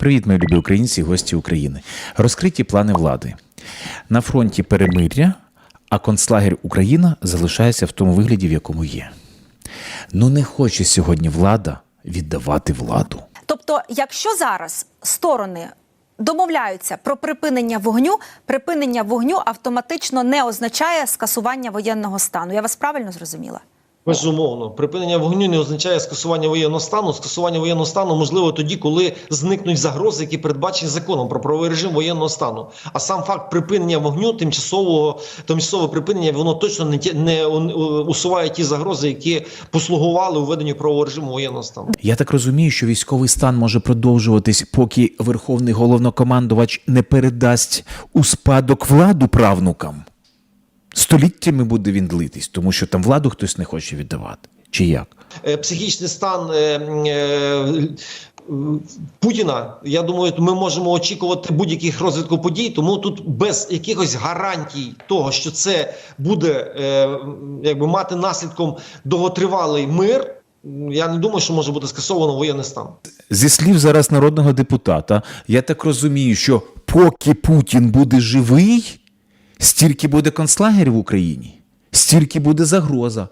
Привіт, мої любі українці гості України. Розкриті плани влади. На фронті перемир'я, а концлагерь Україна залишається в тому вигляді, в якому є. Ну не хоче сьогодні влада віддавати владу. Тобто, якщо зараз сторони домовляються про припинення вогню, припинення вогню автоматично не означає скасування воєнного стану. Я вас правильно зрозуміла? Безумовно, припинення вогню не означає скасування воєнного стану. Скасування воєнного стану можливо тоді, коли зникнуть загрози, які передбачені законом про правовий режим воєнного стану. А сам факт припинення вогню, тимчасового тимчасове припинення, воно точно не не усуває ті загрози, які послугували у веденню правового режиму воєнного стану. Я так розумію, що військовий стан може продовжуватись, поки верховний головнокомандувач не передасть у спадок владу правнукам. Століттями буде він длитись, тому що там владу хтось не хоче віддавати. Чи як? Е, психічний стан е, е, Путіна. Я думаю, ми можемо очікувати будь-яких розвитків подій. Тому тут без якихось гарантій того, що це буде е, якби мати наслідком довготривалий мир. Я не думаю, що може бути скасовано воєнний стан. Зі слів зараз народного депутата, я так розумію, що поки Путін буде живий, стільки буде концлагерів в Україні, стільки буде загроза.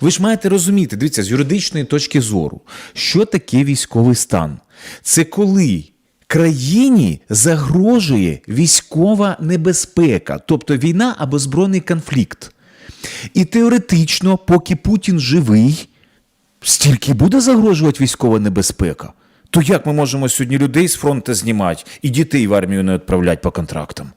Ви ж маєте розуміти, дивіться, з юридичної точки зору, що таке військовий стан? Це коли країні загрожує військова небезпека, тобто війна або збройний конфлікт. І теоретично, поки Путін живий, стільки буде загрожувати військова небезпека. То як ми можемо сьогодні людей з фронту знімати і дітей в армію не відправляти по контрактам?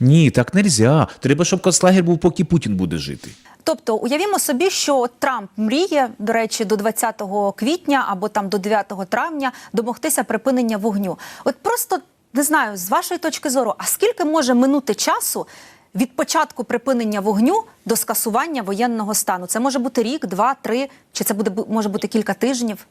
Ні, так не можна. Треба, щоб концлагер був, поки Путін буде жити. Тобто, уявімо собі, що Трамп мріє, до речі, до 20 квітня або там до 9 травня домогтися припинення вогню. От просто не знаю, з вашої точки зору, а скільки може минути часу від початку припинення вогню до скасування воєнного стану? Це може бути рік, два, три, чи це буде може бути кілька тижнів?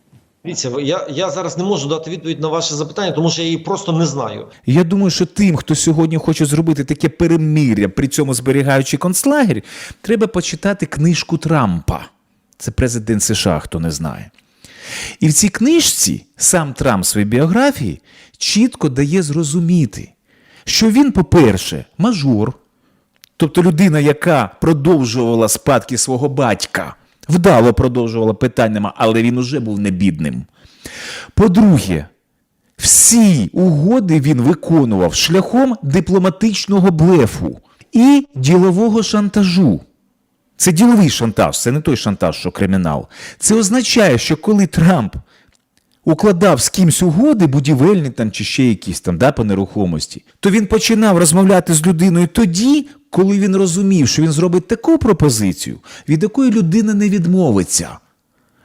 Дивіться, я, я зараз не можу дати відповідь на ваше запитання, тому що я її просто не знаю. Я думаю, що тим, хто сьогодні хоче зробити таке перемир'я, при цьому зберігаючи концлагер, треба почитати книжку Трампа. Це президент США, хто не знає. І в цій книжці сам Трамп в своїй біографії чітко дає зрозуміти, що він, по-перше, мажор, тобто людина, яка продовжувала спадки свого батька, вдало продовжувала питаннями, але він уже був не бідним. По-друге, всі угоди він виконував шляхом дипломатичного блефу і ділового шантажу. Це діловий шантаж, це не той шантаж, що кримінал. Це означає, що коли Трамп укладав з кимсь угоди, будівельні там чи ще якісь там да, по нерухомості, то він починав розмовляти з людиною тоді, коли він розумів, що він зробить таку пропозицію, від якої людина не відмовиться.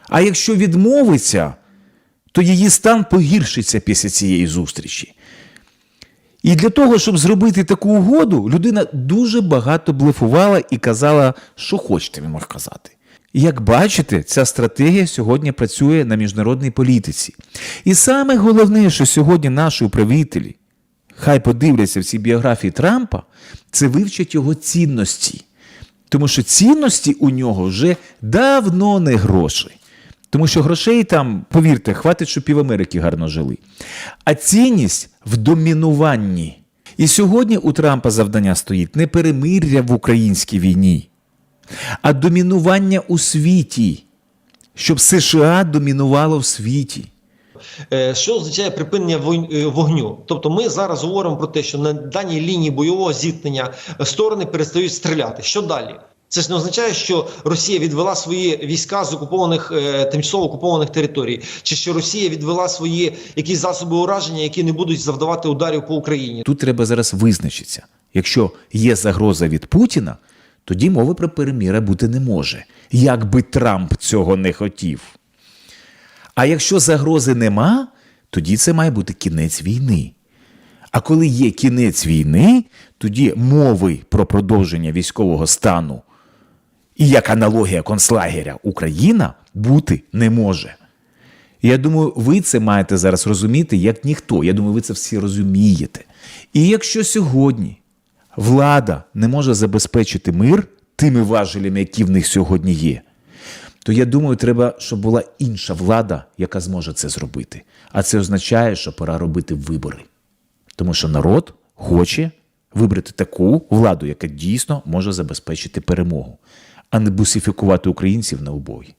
А якщо відмовиться, то її стан погіршиться після цієї зустрічі. І для того, щоб зробити таку угоду, людина дуже багато блефувала і казала, що хочете, він мог казати. Як бачите, ця стратегія сьогодні працює на міжнародній політиці. І саме головне, що сьогодні наші управителі, хай подивляться в цій біографії Трампа, це вивчать його цінності. Тому що цінності у нього вже давно не гроші. Тому що грошей там, повірте, хватить, щоб пів Америки гарно жили. А цінність в домінуванні. І сьогодні у Трампа завдання стоїть не перемир'я в українській війні, а домінування у світі, щоб США домінувало в світі. Е, Що означає припинення е, вогню? Тобто, ми зараз говоримо про те, що на даній лінії бойового зіткнення сторони перестають стріляти. Що далі? Це ж не означає, що Росія відвела свої війська з окупованих е, тимчасово окупованих територій, чи що Росія відвела свої якісь засоби ураження, які не будуть завдавати ударів по Україні. Тут треба зараз визначитися. Якщо є загроза від Путіна, тоді мови про переміря бути не може, як би Трамп цього не хотів. А якщо загрози нема, тоді це має бути кінець війни. А коли є кінець війни, тоді мови про продовження військового стану і як аналогія концлагеря Україна бути не може. Я думаю, ви це маєте зараз розуміти як ніхто. Я думаю, ви це всі розумієте. І якщо сьогодні влада не може забезпечити мир тими важелями, які в них сьогодні є, то я думаю, треба, щоб була інша влада, яка зможе це зробити. А це означає, що пора робити вибори. Тому що народ хоче вибрати таку владу, яка дійсно може забезпечити перемогу, а не бусифікувати українців на убої.